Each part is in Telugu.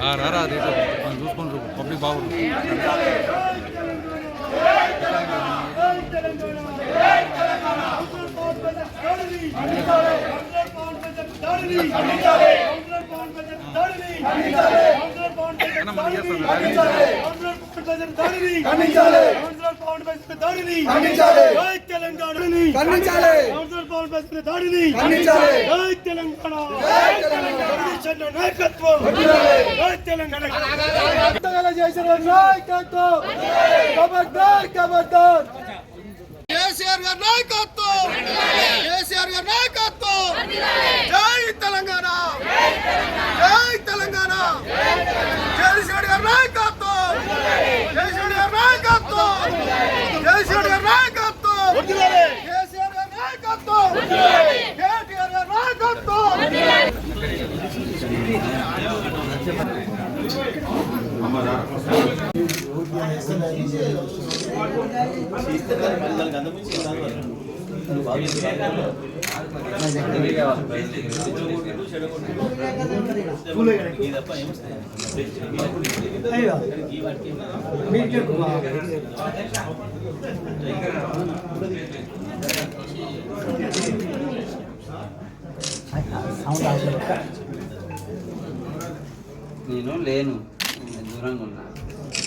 ఆ, రారా అది ఇటు. మనం చూసుకొని చూపు పబ్లిక్ బాగుంది అన్న, మనం చేస్తాం ర్యాలీ. కేసీఆర్ గారి నాయకత్వం. కేసీఆర్ గారి నాయకత్వం జై తెలంగాణ జై తెలంగాణ జగదీశ్వర్ గారి నాయకత్వం జగదీశ్వర్ గారి నాయకత్వం జగదీశ్వర్ గారి నాయకత్వం కేసీఆర్ గారి నాయకత్వం కేటీఆర్ గారి నాయకత్వం నేను లేను. దూరంగా ఉన్నా.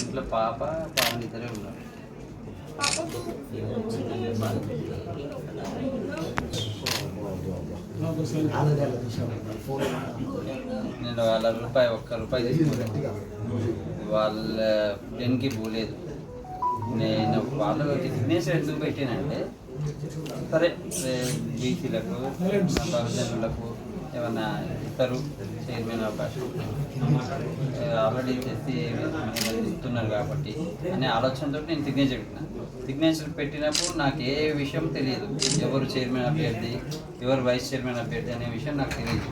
ఇంట్లో పాప పాపని ఇద్దరే ఉన్నారు. నేను వాళ్ళ రూపాయి ఒక్క రూపాయి తీసుకోలేదు. వాళ్ళ పెన్కి పోలేదు. నేను వాళ్ళకి సిగ్నేచర్ ఎందుకు పెట్టానంటే సరే బీసీలకు బహుజనులకు ఏమన్నా ఇస్తారు చైర్మన్ అవకాశం? ఆల్రెడీ చేసి ఇస్తున్నారు కాబట్టి అనే ఆలోచనతో నేను సిగ్నేచర్ పెట్టిన. సిగ్నేచర్ పెట్టినప్పుడు నాకు ఏ విషయం తెలియదు. ఎవరు చైర్మన్ అభ్యర్థి ఎవరు వైస్ చైర్మన్ అభ్యర్థి అనే విషయం నాకు తెలియదు.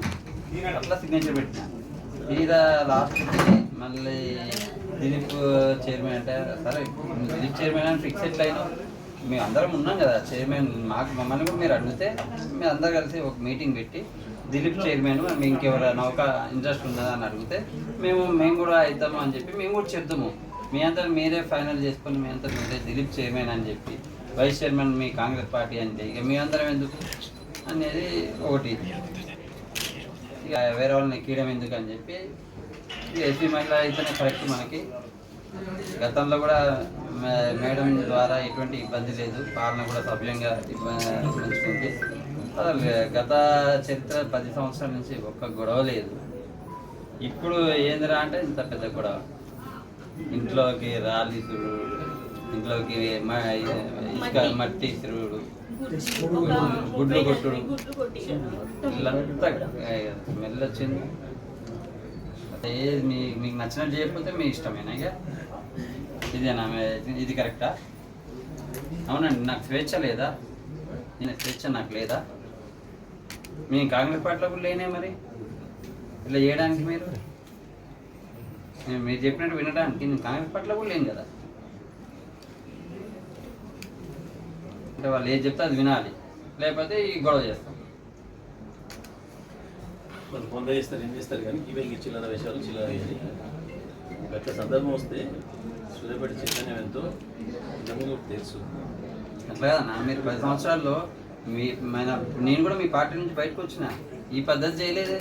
అట్లా సిగ్నేచర్ పెట్టిన. మీద లాస్ట్కి మళ్ళీ దిలీప్ చైర్మన్ అంటే సరే నువ్వు దిలీప్ చైర్మన్ అని ఫిక్స్ ఎట్లా అయినా మేము అందరం ఉన్నాం కదా చైర్మన్ మాకు మమ్మల్ని కూడా మీరు అడిగితే మేము అందరు కలిసి ఒక మీటింగ్ పెట్టి దిలీప్ చైర్మన్ ఇంకెవరైనా ఒక ఇంట్రెస్ట్ ఉన్నదా అని అడిగితే మేము మేము కూడా అవుతాము అని చెప్పి మేము కూడా చెప్తాము. మీ అంతా మీరే ఫైనల్ చేసుకొని మీ అంతా మీరే దిలీప్ చైర్మన్ అని చెప్పి వైస్ చైర్మన్ మీ కాంగ్రెస్ పార్టీ అంటే ఇక మీ అందరం ఎందుకు? అనేది ఒకటి. ఇక వేరే వాళ్ళని ఎక్కడం ఎందుకు అని చెప్పి ఎస్పీ మహిళ అయితేనే కరెక్ట్ మనకి. గతంలో కూడా మేడం ద్వారా ఎటువంటి ఇబ్బంది లేదు. పాలన కూడా సభ్యంగా మంచుకుంది అసలు గత చరిత్ర పది సంవత్సరాల నుంచి ఒక్క గొడవ లేదు. ఇప్పుడు ఏందిరా అంటే ఇంత పెద్ద గొడవ. ఇంట్లోకి రాలి తిరుగుడు ఇంట్లోకి ఇసుక మట్టి. తిరుగుడు గుడ్లు కొట్టుడు. ఇల్లంతా స్మెల్ వచ్చింది. ఏ మీ మీకు నచ్చినట్టు చేయకపోతే మీ ఇష్టమేనా ఇక? ఇదేనా? ఇది కరెక్టా? అవునండి నాకు స్వేచ్ఛ లేదా? నేను స్వేచ్ఛ నాకు లేదా? మీ కాంగ్రెస్ పార్టీలో కూడా లేనే మరి? ఇట్లా చేయడానికి మీరు? నేను మీరు చెప్పినట్టు వినడానికి నేను కాంగ్రెస్ పార్టీలో కూడా లేను కదా. అంటే వాళ్ళు ఏది చెప్తే అది వినాలి. లేకపోతే ఈ గొడవ చేస్తాం. కొంత కొంత చేస్తారు ఏం చేస్తారు కానీ ఇవే చిల్లర విషయాలు చిల్లర వేయాలి. గట్ల సందర్భం వస్తే సూర్యపేట చైతన్యం ఎంతో కూడా తెలుసు. అట్లా కదా మీరు పది సంవత్సరాల్లో మీ మన నేను కూడా మీ పార్టీ నుంచి బయటకు వచ్చిన. ఈ పద్ధతి చేయలేదే.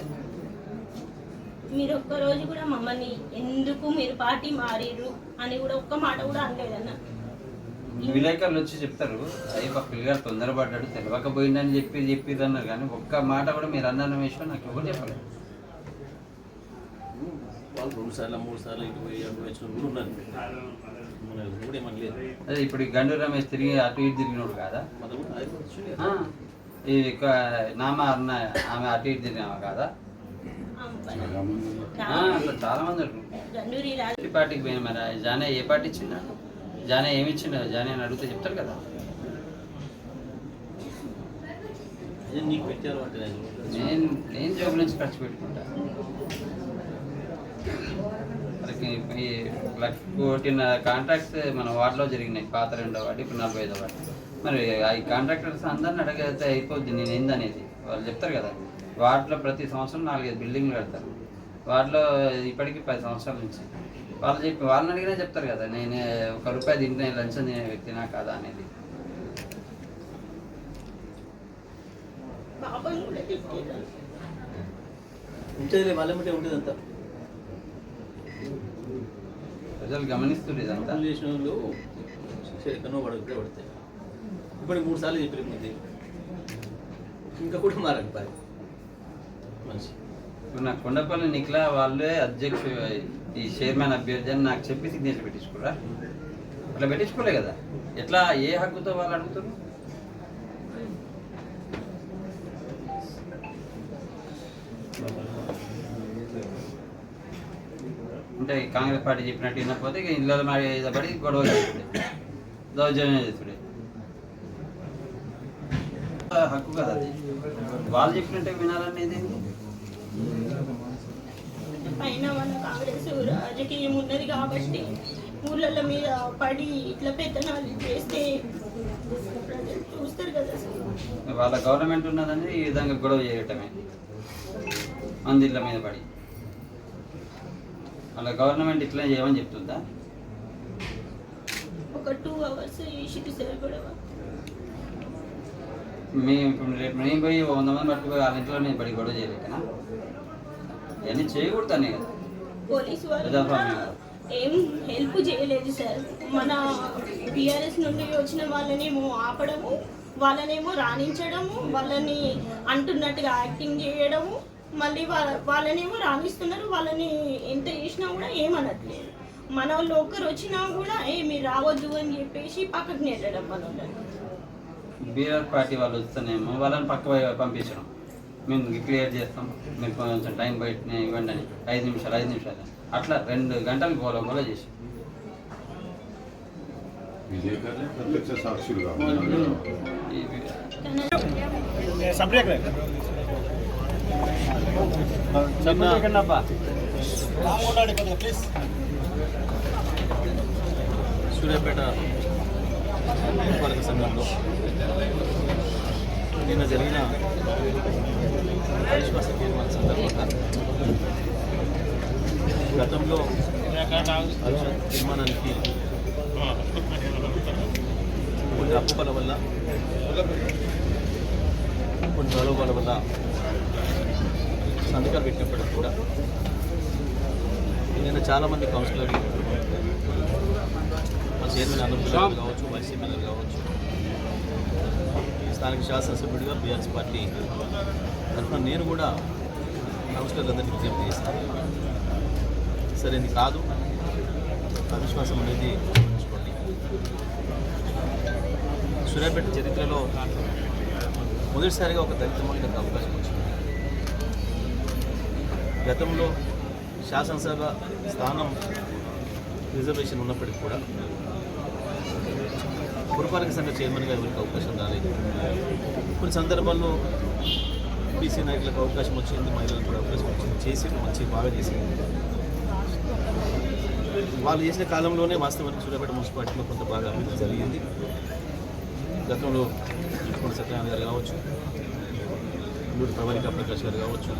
మీరు ఒక్క రోజు కూడా మమ్మల్ని ఎందుకు మీరు పార్టీ మారిర్రు అని కూడా ఒక్క మాట కూడా అనలేదన్న విలేకరులు వచ్చి చెప్తారు అయ్యి మా పిల్లగారు తొందరపడ్డాడు తెలియకపోయిందని చెప్పి చెప్పిర్రు అన్నారు కానీ ఒక్క మాట కూడా మీరు అన్న విషయం నాకు ఎవరు చెప్పలేదు. వాళ్ళు రెండు సార్లు మూడు సార్లు ఇటు పోయి అటు వచ్చిన కూడా ఉన్నారు. అదే ఇప్పుడు గండు రమేష్ తిరిగి అటు ఇటు తిరిగినోడు కాదా? ఈ క- నామ అన్న ఆమె అటు ఇటు తిరిగినావా కాదా? చాలా మంది పార్టీ పార్టీకి పోయిన మరి? జానే ఏ పార్టీ ఇచ్చిందా? జానే ఏమి ఇచ్చిండు? జానే అని అడిగితే చెప్తారు కదా. నేను నేను జాబ్ నుంచి ఖర్చు పెట్టుకుంటా. మనకి ఈ లక్ష కోటిన కాంట్రాక్ట్స్ మన వార్డులో జరిగినాయి. పాత రెండో వార్డు ఇప్పుడు నలభై ఐదో వార్డు. మరి ఈ కాంట్రాక్టర్స్ అందరిని అడగైతే అయిపోద్ది నేను ఏందనేది. వాళ్ళు చెప్తారు కదా వార్డులో ప్రతి సంవత్సరం నాలుగైదు బిల్డింగ్లు కడతారు. వాటిలో ఇప్పటికి పది సంవత్సరాల నుంచి. వాళ్ళు చెప్పి వాళ్ళని అడిగినా చెప్తారు కదా నేను ఒక రూపాయి తింటే లంచం తినే వ్యక్తినా కాదా అనేది. ఉంటుంది వాళ్ళ ఉంటుంది అంతా ప్రజలు గమనిస్తుంది ఇదంతా. చేసిన వాళ్ళు శిక్ష ఎక్కడో పడకపోతే పడతాయి. ఇప్పుడు మూడు సార్లు చెప్పారు ముందు ఇంకా కూడా మారండి పని మనిషి ఇప్పుడు నా కొండపల్లి నిఖిలా వాళ్ళే అధ్యక్షు ఈ చైర్మన్ అభ్యర్థి అని నాకు చెప్పి సిగ్నేచర్ పెట్టించుకోరా అట్లా పెట్టించుకోలే కదా. ఎట్లా ఏ హక్కుతో వాళ్ళు అడుగుతారు అంటే కాంగ్రెస్ పార్టీ చెప్పినట్టు వినకపోతే ఇక ఇళ్ళ పడి గొడవ చేస్తుండే దౌర్జన్యం చేస్తుండే హక్కు కదా. అది వాళ్ళు చెప్పినట్టే వినాలనేది మన కాంగ్రెస్ రాజకీయం ఉన్నది కాబట్టి ఊళ్ళ మీద పడి ఇట్లా పెత్తనాలు చేస్తే చూస్తారు కదా వాళ్ళ గవర్నమెంట్ ఉన్నదని ఈ విధంగా గొడవ చేయటమే. మందిళ్ళ మీద పడి. వాళ్ళ గవర్నమెంట్ ఇట్లా చేయమని చెప్తుందా? ఒక టూ అవర్స్ చేసి సార్ గొడవ మేము ఇప్పుడు రేపు నేను పోయి వంద మంది పట్టుకుపోయి వాళ్ళ ఇంట్లో నేను పడి గొడవ చేయలేకనా ఇవన్నీ చేయకూడదనే కదా. పోలీసు వాళ్ళు. ఏం హెల్ప్ చేయలేదు సార్. మన టీఆర్ఎస్ నుండి వచ్చిన వాళ్ళనేమో ఆపడము వాళ్ళనేమో రాణించడము వాళ్ళని అంటున్నట్టుగా యాక్టింగ్ చేయడము మళ్ళీ వాళ్ళ వాళ్ళనేమో రాణిస్తున్నారు వాళ్ళని ఎంత చేసినా కూడా ఏమనట్లేదు. మన వాళ్ళు ఒక్కరు వచ్చినా కూడా ఏ మీరు రావద్దు అని చెప్పేసి పక్కకు నెట్టడం మన వాళ్ళని బీఆర్ పార్టీ వాళ్ళు వస్తేనేమో వాళ్ళని పక్క పంపించడం. మేము క్లియర్ చేస్తాం. మీరు కొంచెం టైం బయట ఇవ్వండి అని. ఐదు నిమిషాలు ఐదు నిమిషాలు అట్లా రెండు గంటలు గోల గోల చేసి ప్రత్యక్ష సాక్షులుగా ఈ కానీ సూర్యాపేట వర్గ సంఘంలో నిన్న జరిగిన అవిశ్వాస తీర్మానం సందర్భంగా గతంలో అవిశ్వాస తీర్మానానికి కొన్ని అప్పుల వల్ల కొన్ని ప్రలోభాల వల్ల సంతకాలు పెట్టినప్పటికీ కూడా నిన్న చాలామంది కౌన్సిలర్లు మా చైర్మన్ అనంతరావు కావచ్చు వైస్ ఎమ్మెల్యేలు కావచ్చు స్థానిక శాసనసభ్యుడిగా బీఆర్ఎస్ పార్టీ తరఫున నేను కూడా కౌన్సిలర్లందరికీ విజ్ఞప్తి చేస్తాను సరే ఇది కాదు. అవిశ్వాసం అనేది ఉంచుకోండి. సూర్యాపేట చరిత్రలో మొదటిసారిగా ఒక దళిత మహిళకు అవకాశం వచ్చింది. గతంలో శాసనసభ స్థానం రిజర్వేషన్ ఉన్నప్పటికీ కూడా పురపాలక సంఘ చైర్మన్గా ఎవరికి అవకాశం రాలేదు. కొన్ని సందర్భాల్లో బీసీ నాయకులకు అవకాశం వచ్చింది మహిళలకు కూడా అవకాశం వచ్చింది చేసి మంచి బాగా చేసింది. వాళ్ళు చేసిన కాలంలోనే వాస్తవానికి సూర్యాపేట మున్సిపాలిటీలో కొంత బాగా అభివృద్ధి జరిగింది. గతంలో ఇప్పుడు సత్యనారాయణ గారు కావచ్చు ఇప్పుడు ప్రవళిక ప్రకాష్ గారు కావచ్చు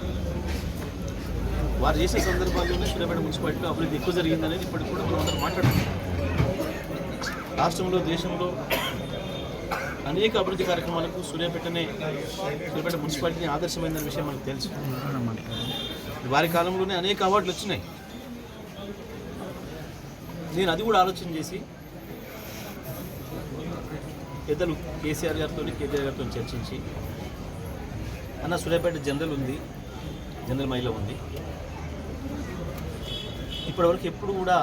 వారు చేసే సందర్భాల్లోనే సూర్యాపేట మున్సిపాలిటీలో అభివృద్ధి ఎక్కువ జరిగిందనేది ఇప్పటికి కూడా మనం అందరం మాట్లాడుతున్నాం రాష్ట్రంలో దేశంలో అనేక అభివృద్ధి కార్యక్రమాలకు సూర్యాపేటనే సూర్యాపేట మున్సిపాలిటీని ఆదర్శమైందనే విషయం మనకు తెలుసు. వారి కాలంలోనే అనేక అవార్డులు వచ్చినాయి. నేను అది కూడా ఆలోచన చేసి పెద్దలు కేసీఆర్ గారితో కేటీఆర్ గారితో చర్చించి అన్న సూర్యాపేట జనరల్ ఉంది జనరల్ మహిళ ఉంది ఇప్పటివరకు ఎప్పుడు కూడా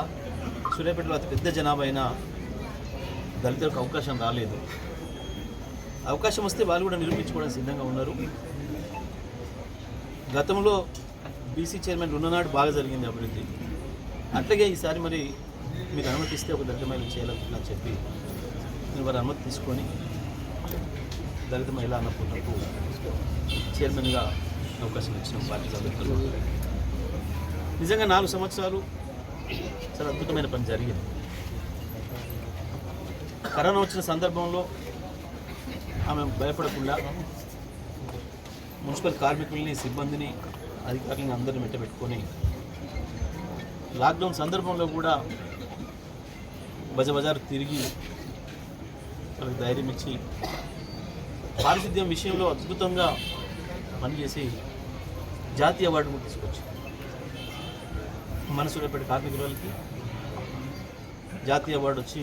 సూర్యాపేటలో అతి పెద్ద జనాభా అయినా దళితులకు అవకాశం రాలేదు. అవకాశం వస్తే వాళ్ళు కూడా నిరూపించుకోవడానికి సిద్ధంగా ఉన్నారు. గతంలో బీసీ చైర్మన్ ఉన్ననాడు బాగా జరిగింది అభివృద్ధి. అట్లాగే ఈసారి మరి మీకు అనుమతిస్తే ఒక దళిత మహిళ చేయాలని చెప్పి నేను వారి అనుమతి తీసుకొని దళిత మహిళ అన్నపూర్ణకు చైర్మన్గా అవకాశం ఇచ్చిన పార్టీ నిజంగా నాలుగు సంవత్సరాలు చాలా అద్భుతమైన పని జరిగింది. కరోనా వచ్చిన సందర్భంలో ఆమె భయపడకుండా మున్సిపల్ కార్మికుల్ని సిబ్బందిని అధికారులను అందరిని మెట్టబెట్టుకొని లాక్డౌన్ సందర్భంలో కూడా బజబజారు తిరిగి వాళ్ళకి ధైర్యం ఇచ్చి పారిశుద్ధ్యం విషయంలో అద్భుతంగా పనిచేసి జాతీయ అవార్డు కూడా తీసుకొచ్చింది. మన సూర్యాపేట కార్మికులకి జాతీయ అవార్డు వచ్చి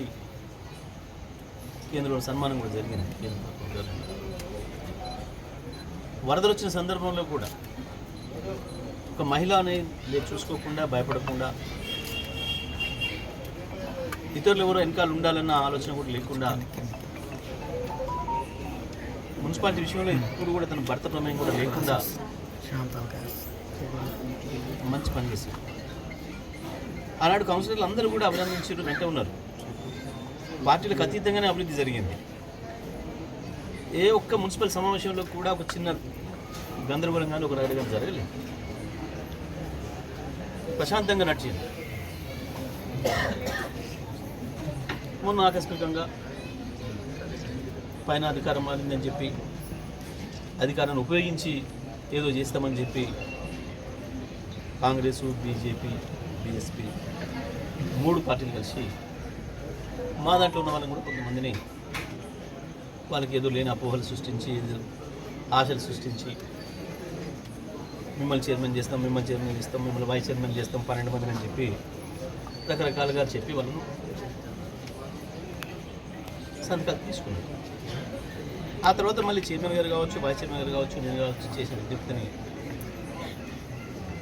కేంద్రంలో సన్మానం కూడా జరిగింది. కేంద్ర. వరదలు వచ్చిన సందర్భంలో కూడా ఒక మహిళ అనేది చూసుకోకుండా భయపడకుండా ఇతరులు ఎవరో వెనకాల ఉండాలన్న ఆలోచన కూడా లేకుండా మున్సిపాలిటీ విషయంలో ఇప్పుడు కూడా తన భర్త ప్రమేయం కూడా లేకుండా మంచి పని చేశారు. ఆనాడు కౌన్సిలర్లు అందరూ కూడా అభినందించారు వెంట ఉన్నారు. పార్టీలకు అతీతంగానే అభివృద్ధి జరిగింది. ఏ ఒక్క మున్సిపల్ సమావేశంలో కూడా ఒక చిన్న గందరగోళంగానే ఒక రైలు జరగలేదు. ప్రశాంతంగా నడిచింది. మొన్న ఆకస్మికంగా పైన అధికారం మారిందని చెప్పి అధికారాన్ని ఉపయోగించి ఏదో చేస్తామని చెప్పి కాంగ్రెస్ బీజేపీ బీఎస్పీ మూడు పార్టీలు కలిసి మా దాంట్లో ఉన్న వాళ్ళని కూడా కొంతమందిని వాళ్ళకి ఏదో లేని అపోహలు సృష్టించి ఆశలు సృష్టించి మిమ్మల్ని చైర్మన్ చేస్తాం మిమ్మల్ని చైర్మన్ చేస్తాం మిమ్మల్ని వైస్ చైర్మన్ చేస్తాం పన్నెండు మందిని అని చెప్పి రకరకాలుగా చెప్పి వాళ్ళను సంతకాలు తీసుకున్నారు. ఆ తర్వాత మళ్ళీ చైర్మన్ గారు కావచ్చు వైస్ చైర్మన్ గారు కావచ్చు నేను కావచ్చు చేసిన విజ్ఞప్తిని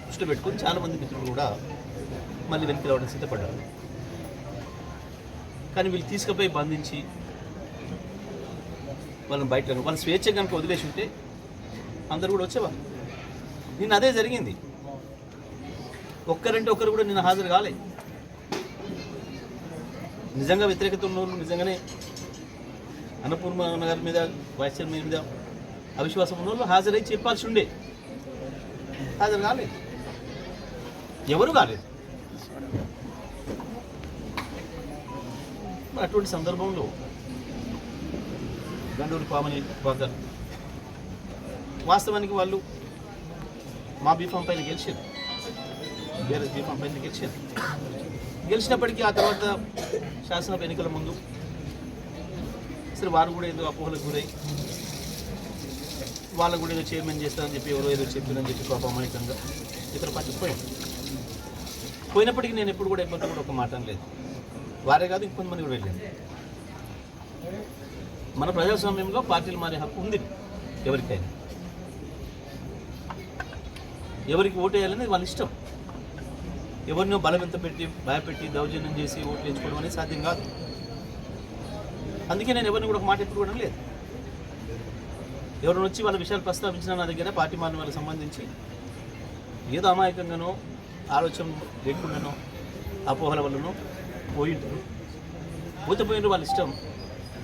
దృష్టి పెట్టుకొని చాలామంది మిత్రులు కూడా మళ్ళీ వెనక్కి రావడానికి సిద్ధపడ్డారు. కానీ వీళ్ళు తీసుకుపోయి బంధించి వాళ్ళని బయట వాళ్ళ స్వేచ్ఛ కనుక వదిలేసి ఉంటే అందరు కూడా వచ్చేవారు. నిన్న అదే జరిగింది. ఒక్కరంటే ఒక్కరు కూడా నిన్న హాజరు కాలే. నిజంగా వ్యతిరేకత ఉన్నవాళ్ళు నిజంగానే అన్నపూర్ణ గారి మీద వైస్ చైర్మన్ మీద అవిశ్వాసం ఉన్న వాళ్ళు హాజరై చెప్పాల్సి ఉండే. హాజరు కాలేదు. ఎవరు కాలేదు. అటువంటి సందర్భంలో గండూరు పామని బ్రదర్ వాస్తవానికి వాళ్ళు మా బీఫామ్ పైన గెలిచారు. బీఆర్ఎస్ బీఫామ్ పైన గెలిచారు. గెలిచినప్పటికీ ఆ తర్వాత శాసనసభ ఎన్నికల ముందు సరే వారు కూడా ఏదో అపోహలకు గురై వాళ్ళు కూడా ఏదో చైర్మన్ చేస్తారని చెప్పి ఎవరో ఏదో చెప్పారని చెప్పి పాప అమాయకంగా ఇతర పార్టీ పోయాం పోయినప్పటికీ నేను ఎప్పుడు కూడా ఎవరితో కూడా ఒక మాట లేదు వారే కాదు ఇంకొంతమంది కూడా వెళ్ళాను మన ప్రజాస్వామ్యంలో పార్టీలు మారే హక్కు ఉంది ఎవరికైనా. ఎవరికి ఓటేయాలనేది వాళ్ళ ఇష్టం. ఎవరినో బలవంత పెట్టి భయపెట్టి దౌర్జన్యం చేసి ఓట్లు వేయించుకోవడం అనేది సాధ్యం కాదు. అందుకే నేను ఎవరిని కూడా ఒక మాట ఎప్పుడు లేదు ఎవరిని వచ్చి వాళ్ళ విషయాలు ప్రస్తావించిన నా దగ్గర పార్టీ మారిన వాళ్ళకి సంబంధించి ఏదో అమాయకంగానో ఆలోచన లేకుండానో అపోహల వల్లనో పోయి ఉంటారు పోతే పోయిన వాళ్ళ ఇష్టం.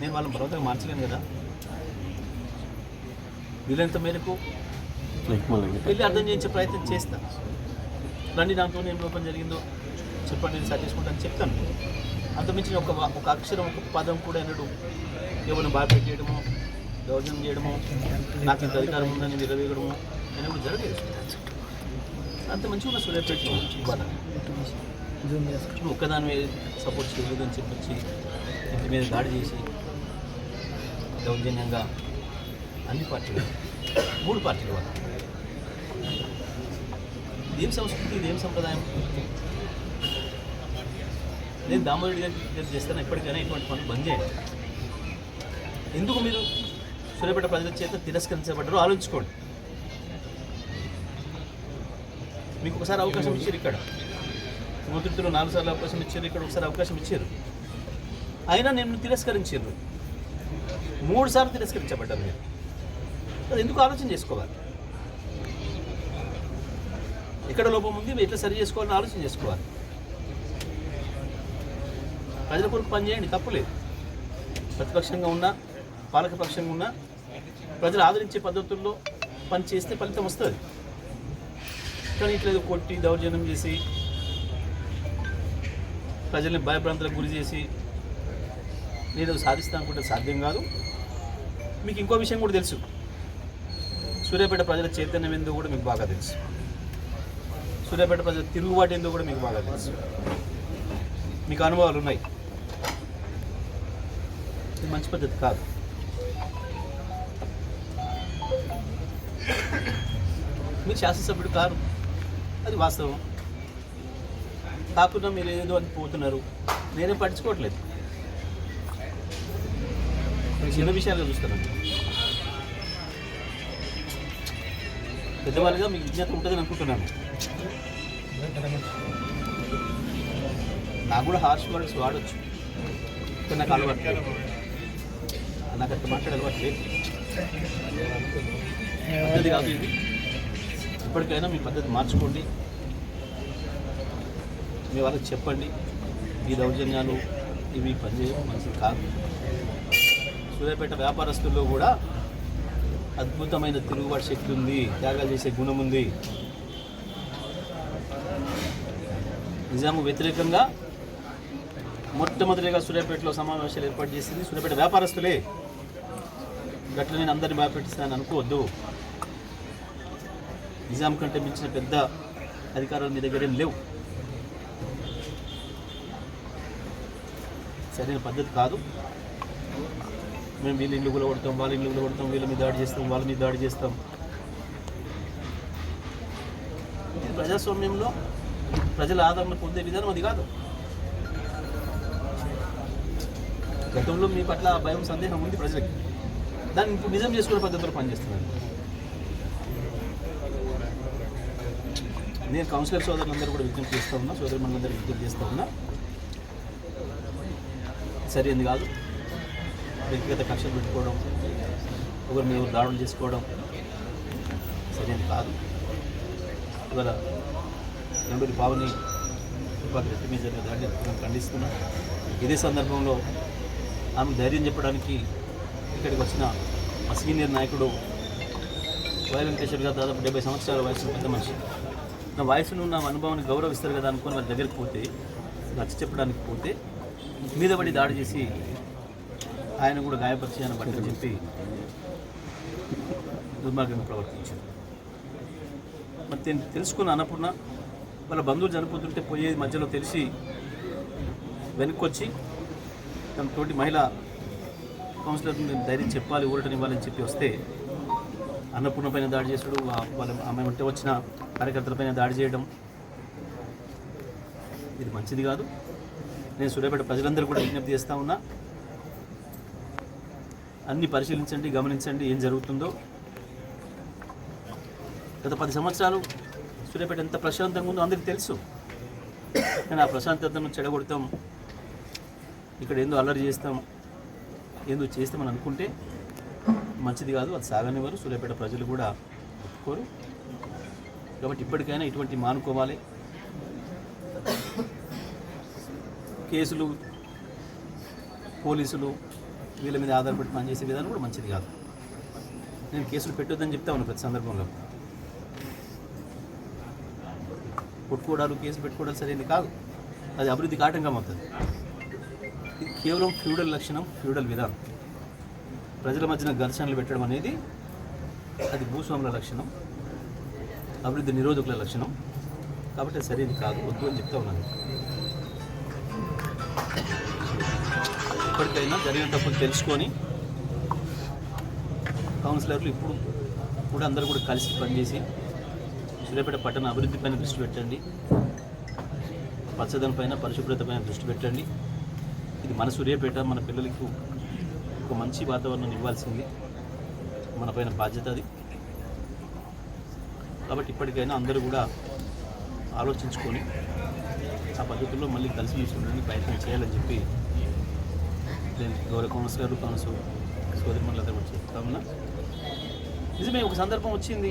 నేను వాళ్ళని బలవంతంగా మార్చలేను కదా. వీలైనంత మేరకు? వెళ్ళి అర్థం చేయించే ప్రయత్నం చేస్తా. రండి దాంట్లో ఏం లోపం జరిగిందో చెప్పండి నేను సరి చేసుకుంటాను చెప్తాను అంతమించిన ఒక ఒక అక్షరం ఒక పదం కూడా ఎన్నడు ఎవరిని బాధ పెట్టేయడము దౌర్జన్యం చేయడము నాకు ఇంత అధికారం ఉందని విరవేయడము అనేది జరగలేదు. అంత మంచిగా ఉన్న సూర్యాపేట ఒక్కదాని మీద సపోర్ట్ చేయలేదని చెప్పొచ్చి ఇంటి మీద దాడి చేసి దౌర్జన్యంగా అన్ని పార్టీలు మూడు పార్టీలు వాళ్ళు. ఇదేం సంస్కృతి ఇదేం సంప్రదాయం? నేను దామోదరుడి గారికి చేస్తాను ఎప్పటికైనా ఇటువంటి పనులు బంద్ చేయండి. ఎందుకు మీరు సూర్యాపేట ప్రజల చేత తిరస్కరించబడ్డారో ఆలోచించుకోండి. మీకు ఒకసారి అవకాశం ఇచ్చారు ఇక్కడ. మూర్తిలో నాలుగు సార్లు అవకాశం ఇచ్చారు ఇక్కడ ఒకసారి అవకాశం ఇచ్చారు. అయినా నేను తిరస్కరించారు. మూడు సార్లు తిరస్కరించబడ్డారు మీరు అది ఎందుకు ఆలోచన చేసుకోవాలి? ఎక్కడ లోపం ఉంది? మీరు ఎట్లా సరి చేసుకోవాలని ఆలోచన చేసుకోవాలి. ప్రజల కొరకు పనిచేయండి తప్పులేదు ప్రతిపక్షంగా ఉన్నా పాలకపక్షంగా ఉన్నా ప్రజలు ఆదరించే పద్ధతుల్లో పని చేస్తే ఫలితం వస్తుంది. కానీ ఇట్లా ఏదో కొట్టి దౌర్జన్యం చేసి ప్రజల్ని భయభ్రాంతులకు గురి చేసి నేను సాధిస్తాను అనుకుంటే సాధ్యం కాదు. మీకు ఇంకో విషయం కూడా తెలుసు. సూర్యాపేట ప్రజల చైతన్యం ఏందో కూడా మీకు బాగా తెలుసు. సూర్యాపేట ప్రజల తిరుగుబాటు ఏందో కూడా మీకు బాగా తెలుసు. మీకు అనుభవాలు ఉన్నాయి. ఇది మంచి పద్ధతి కాదు. మీరు శాసనసభ్యుడు కారు. అది వాస్తవం. కాకుండా మీరు ఏదో అని పోతున్నారు. నేనే పట్టించుకోవట్లేదు. చిన్న విషయాలుగా చూస్తానండి పెద్దవాళ్ళుగా మీకు విజ్ఞత ఉంటుందని అనుకుంటున్నాను. నాకు కూడా హార్ష్ వర్డ్స్ వాడచ్చు. కానీ నాకు అలవాటు నాకు అట్లా మాట్లాడే అలవాటు లేదు. పద్ధతి కాదు ఇది. ఇప్పటికైనా మీ పద్ధతి మార్చుకోండి. మీ వాళ్ళకి చెప్పండి. ఈ దౌర్జన్యాలు ఇవి పనిచేయడం మంచిది కాదు. సూర్యాపేట వ్యాపారస్తుల్లో కూడా అద్భుతమైన తిరుగుబాటు శక్తి ఉంది. త్యాగాలు చేసే గుణం ఉంది. నిజాము వ్యతిరేకంగా మొట్టమొదటిగా సూర్యాపేటలో సమావేశాలు ఏర్పాటు చేసింది సూర్యాపేట వ్యాపారస్తులే. గట్ల నేను అందరిని భయపెట్టిస్తానని అనుకోవద్దు. నిజాం కంటే మించిన పెద్ద అధికారాలు మీ దగ్గర ఏం లేవు. సరైన పద్ధతి కాదు. మేము వీళ్ళ ఇండ్లు కూడా కొడతాం వాళ్ళ ఇండ్లు కూడా కొడతాం వీళ్ళ మీద దాడి చేస్తాం వాళ్ళ మీద దాడి చేస్తాం. ఇది ప్రజాస్వామ్యంలో ప్రజల ఆదరణ పొందే విధానం అది కాదు. గతంలో మీ పట్ల భయం సందేహం ఉంది ప్రజలకి. దాన్ని ఇప్పుడు నిజం చేసుకునే పద్ధతిలో పనిచేస్తున్నాను నేను కౌన్సిలర్ సోదరులందరూ కూడా విజ్ఞప్తి చేస్తూ ఉన్నా సోదరు మనందరూ విజ్ఞప్తి చేస్తూ ఉన్నా. సరైనది కాదు. వ్యక్తిగత కక్షలు పెట్టుకోవడం ఒకరి మీద ఒకరు దాడులు చేసుకోవడం సరైనది కాదు. ఇవాళ నెల్లూరి పావని తుపాకి రెడ్డి మీద జరిగిన దాడిని మేము ఖండిస్తున్నాం. ఇదే సందర్భంలో ఆమె ధైర్యం చెప్పడానికి ఇక్కడికి వచ్చిన మా సీనియర్ నాయకుడు వై వెంకటేశ్వర్ గారు దాదాపు డెబ్బై సంవత్సరాల వయసు పెద్ద మనిషి. నా వయసును నా అనుభవాన్ని గౌరవిస్తారు కదా అనుకుని వారి దగ్గరికి పోతే నచ్చ చెప్పడానికి పోతే మీద పడి దాడి చేసి ఆయన కూడా గాయపరిచి ఆయన బట్టి చెప్పి దుర్మార్గంగా ప్రవర్తించారు. మరి నేను తెలుసుకున్న అన్నపూర్ణ వాళ్ళ బంధువులు చనిపోతుంటే పోయేది మధ్యలో తెలిసి వెనక్కి వచ్చి తన తోటి మహిళ కౌన్సిలర్ నేను ధైర్యం చెప్పాలి ఊరటనివ్వాలని చెప్పి వస్తే అన్నపూర్ణ పైన దాడి చేసాడు వాళ్ళ ఆమె ఉంటే వచ్చిన కార్యకర్తలపైన దాడి చేయడం. ఇది మంచిది కాదు. నేను సూర్యాపేట ప్రజలందరూ కూడా విజ్ఞప్తి చేస్తూ ఉన్నా. అన్ని పరిశీలించండి గమనించండి ఏం జరుగుతుందో. గత పది సంవత్సరాలు సూర్యాపేట ఎంత ప్రశాంతంగా ఉందో అందరికీ తెలుసు. కానీ ఆ ప్రశాంతతను చెడగొడతాం ఇక్కడ ఏందో అల్లరి చేస్తాం ఏందో చేస్తామని అనుకుంటే మంచిది కాదు అది సాగనివ్వరు. సూర్యాపేట ప్రజలు కూడా ఒప్పుకోరు. కాబట్టి ఇప్పటికైనా ఇటువంటి మానుకోవాలి. కేసులు పోలీసులు వీళ్ళ మీద ఆధారపడి పనిచేసే విధానం కూడా మంచిది కాదు. నేను కేసులు పెట్టొద్దని చెప్తా ఉన్నాను ప్రతి సందర్భంలో. కొట్టుకోవడాలు కేసు పెట్టుకోవడాలు సరైనది కాదు. అది అభివృద్ధికి ఆటంకం అవుతుంది. ఇది కేవలం ఫ్యూడల్ లక్షణం ఫ్యూడల్ విధానం. ప్రజల మధ్యన ఘర్షణలు పెట్టడం అనేది అది భూస్వాముల లక్షణం అభివృద్ధి నిరోధకుల లక్షణం. కాబట్టి సరైనది కాదు వద్దు అని చెప్తా ఉన్నాను. ఇప్పటికైనా జరిగిన తప్పులు తెలుసుకొని కౌన్సిలర్లు ఇప్పుడు కూడా అందరూ కూడా కలిసి పనిచేసి సూర్యాపేట పట్టణ అభివృద్ధి పైన దృష్టి పెట్టండి. పచ్చదనం పైన పరిశుభ్రత పైన దృష్టి పెట్టండి. ఇది మన సూర్యాపేట మన పిల్లలకు ఒక మంచి వాతావరణం ఇవ్వాల్సింది. మన పైన బాధ్యత అది. కాబట్టి ఇప్పటికైనా అందరూ కూడా ఆలోచించుకొని ఆ పద్ధతుల్లో మళ్ళీ కలిసి మెలిసి ఉండడానికి ప్రయత్నం చేయాలని చెప్పి గౌరవ గారు కౌన్సిల్ సోదరిమణులందరూ కూడా చెప్తా నిజమే ఒక సందర్భం వచ్చింది.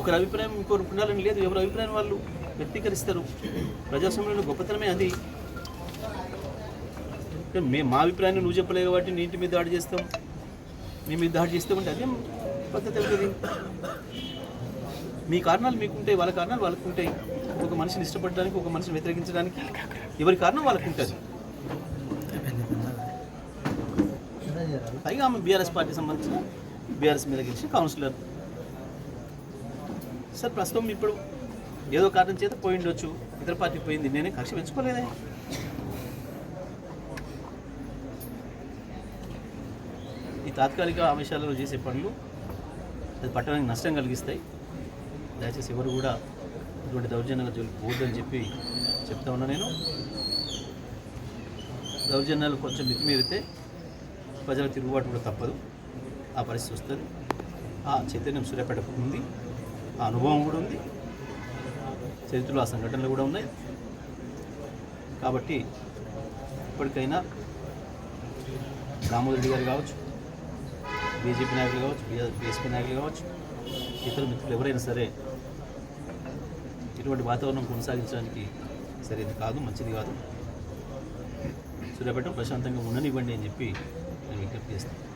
ఒకరి అభిప్రాయం ఇంకొకరు ఉండాలని లేదు. ఎవరి అభిప్రాయం వాళ్ళు వ్యక్తీకరిస్తారు. ప్రజాస్వామ్యంలో గొప్పతనమే అది. మేము మా అభిప్రాయాన్ని నువ్వు చెప్పలేవు కాబట్టి నీ ఇంటి మీద దాడి చేస్తాం. నీ మీద దాడి చేస్తామంటే అదే పద్ధతి అవుతుంది మీ కారణాలు మీకుంటాయి వాళ్ళ కారణాలు వాళ్ళకు ఉంటాయి ఒక మనిషిని ఇష్టపడడానికి ఒక మనిషిని వ్యతిరేకించడానికి ఎవరి కారణం వాళ్ళకు ఉంటుంది పైగా ఆమె బీఆర్ఎస్ పార్టీ సంబంధించిన బీఆర్ఎస్ మీద గెలిచి కౌన్సిలర్. సార్ ప్రస్తుతం ఇప్పుడు ఏదో కారణం చేత పోయి ఉండొచ్చు. ఇతర పార్టీ పోయింది. నేనే కక్ష పెంచుకోలేదే. ఈ తాత్కాలిక ఆవేశాలలో చేసే పనులు అది పట్టణానికి నష్టం కలిగిస్తాయి. దయచేసి ఎవరు కూడా ఇటువంటి దౌర్జన్యాల జోలికి పోవద్దని చెప్పి చెప్తా ఉన్నా నేను. దౌర్జన్యాలు కొంచెం మితిమీరితే ప్రజల తిరుగుబాటు కూడా తప్పదు. ఆ పరిస్థితి వస్తుంది. ఆ చైతన్యం సూర్యాపేటకు ఉంది. ఆ అనుభవం కూడా ఉంది. చరిత్రలో ఆ సంఘటనలు కూడా ఉన్నాయి. కాబట్టి ఇప్పటికైనా దామోదర్ రెడ్డి గారు కావచ్చు బీజేపీ నాయకులు కావచ్చు బీఎస్పీ నాయకులు కావచ్చు ఇతర మిత్రులు ఎవరైనా సరే ఇటువంటి వాతావరణం కొనసాగించడానికి సరైనది కాదు మంచిది కాదు. సూర్యాపేట ప్రశాంతంగా ఉండనివ్వండి అని చెప్పి విజ్ఞప్తి చేస్తాను